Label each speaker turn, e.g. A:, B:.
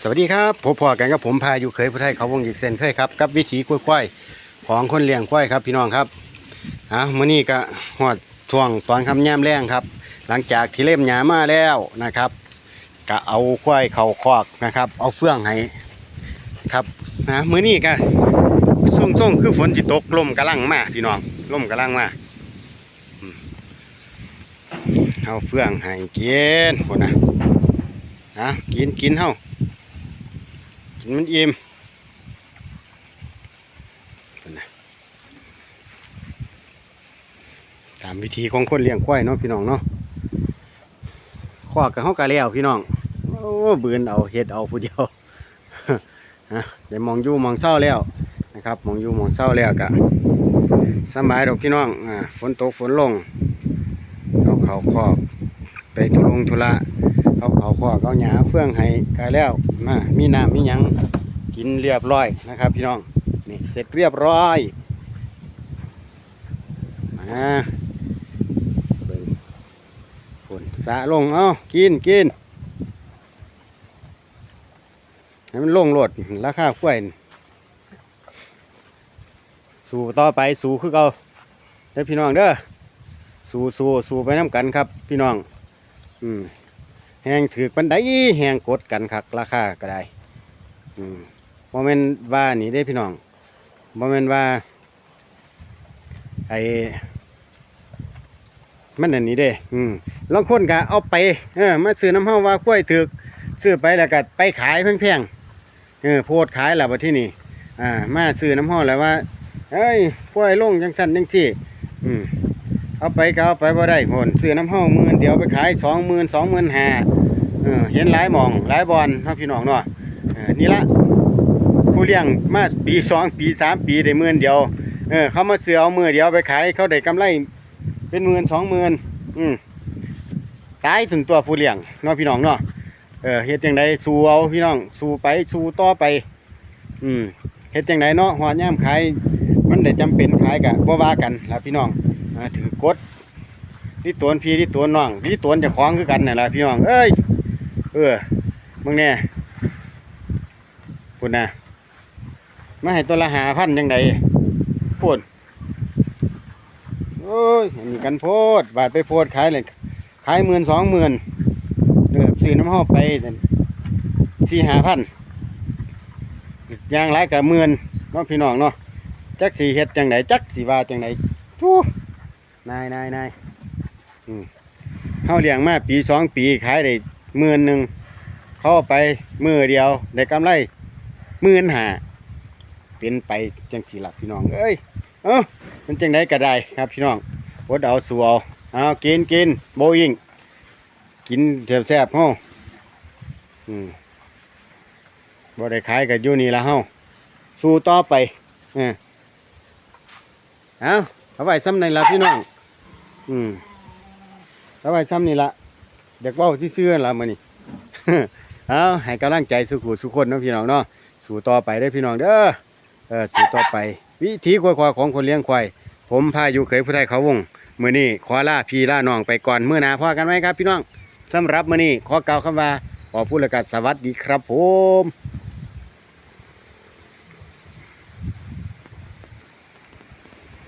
A: สวัสดีครับผมพอกันกับผมพาอยู่เคยผู้ไทยเขาวงอีกเส้นเคยครับกับวิถีกล้วยๆของคนเลี้ยงกล้วยครับพี่น้องครับอะมื้อนี้ก็ฮอดช่วงตอนคำแย้มแรงครับ หลังจากที่เล่มหญ้ามาแล้วนะครับก็เอากล้วยเข้าคอกนะครับ เอาเฟื่องให้ครับนะมื้อนี้ก็ส่งๆคือฝนสิตกลมกำลังมาพี่น้องลมกำลังมาเอาเฟื่องให้กินพุ่นนะนะกินกินเฮา มันอิ่มตามวิธีของคนเลี้ยงควายเนาะพี่น้องเนาะขวากกับเขากะแล้วพี่น้องโอ้บืนเอาเห็ดเอาผู้เดียวนะเดี๋ยวมองยู่มองเศร้าแล้วนะครับ มองยู่มองเศร้าแล้วกะสบายดอกพี่น้องอ่าฝนตกฝนลงเอาเขาคอกไปทุลงทุระ เขาเขาขอเขาหยาเฟื่องให้กายแล้วมามีน้ำมีหยังกินเรียบร้อยนะครับ พี่น้องนี่เสร็จเรียบร้อยมาเบิ่งฝนสะลงเอ้ากินกินให้มันลงโหลดราคากล้วยสู่ต่อไปสู่คือเก่าเด้อพี่น้องเด้อสู่สู่สู่ไปน้ำกันครับ พี่น้อง อืม แหงถือปันไดแหงกดกันคักราคาก็ได้อืมโมเมนว่านี่ได้พี่น้องโมเมนว่าไอ้มันอันนี้เด้ อืมลางคนก็เอาไป เออ มาซื้อน้ำเฮาว่ากล้วยถือกซื้อไปแล้วก็ไปขายแพงๆ เออ โพดขายแล้วบัดที่นี่ อ่า มาซื้อน้ำเฮาแล้วว่า เอ้ยกล้วยลงจังสั่นจังซี่ อืม เอาไปก็เอาไปบ่ได้ผลซื้อน้ำห้าหมื่นเดี๋ยวไปขายสองหมื่นสองหมื่นห้าเห็นหลายหมองหลายบอลครับพี่น้องเนาะนี่ละผู้เลี้ยงมาปีสองปีสามปีได้หมื่นเดียวเออเขามาซื้อเอามือเดียวไปขายเขาได้กำไรเป็นหมื่นสองหมื่นอืมตายถึงตัวผู้เลี้ยงเนาะพี่น้องเนาะเออเฮ็ดจังไดสู้เอาพี่น้องสู้ไปสู้ต่อไป อืมเฮ็ดจังไดเนาะหอดย่ามขายมันได้จำเป็นขายกะบ่ว่ากันล่ะพี่น้อง ถือกดที่ตัวพี่ที่ตัวน้องที่ตัวจะคล้าของคือกันนี่นแหละพี่น้องเอ้ยเออมึงเนี่ยพูดนะมาให้ตัวละหาพันยังไงพูดโอ้ยอันนี้กันโพดบาทไปโพดขายเลยขายหมื่นสองหมื่นเดือบซื้อน้ำหอมไปสี่หาพันยางไรกับหมื่นน้องพี่น้องเนาะจักสีเฮ็ดจังไหนจักสีว่าจังไหนทู นายนายนายเขาเลี้ยงมาปีสองปีขายได้หมื่นหนึ่งเขาเอาไปมือเดียวได้กำไรหมื่นหาเป็นไปจังสีหลักพี่น้องเอ้ยเอ้ามันจังไดก็ได้ครับพี่น้องวดเอาสูเอาเอากินกินโบยิงกินแซ่บแซ่บๆเฮาอืมบ่ได้ขายกับยูนี่ละเฮาสู้ต่อไปเออเอาเอาไว้ซ้ำในละพี่น้อง อืมเอาไว้ซ้ำนี่ละเด็กเว่าที่เชื่อละมันนี่ เอาให้กำลังใจสุขุสุขคนเนาะพี่น้องเนาะสู่ต่อไปได้พี่น้องเด้อเออสู่ต่อไป วิธีควายควายของคนเลี้ยงควายผมพาอยู่เคยผู้ไทยเขาวงมือนี้ขอล่าพี่ลาน้องไปก่อนเมื้อนาพอกันไหมครับ พี่น้องสำหรับมือนี้ขอกล่าวคำว่าขอพูดละกันสวัสดีครับผม